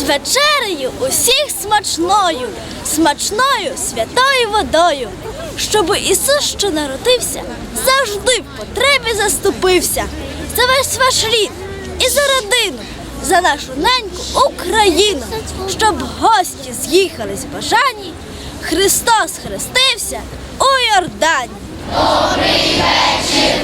З вечерею усіх смачною, смачною святою водою, щоб Ісус, що народився, завжди в потребі заступився за весь ваш рід і за родину, за нашу неньку Україну, щоб гості з'їхались бажані, Христос хрестився у Йордані. Добрий вечір!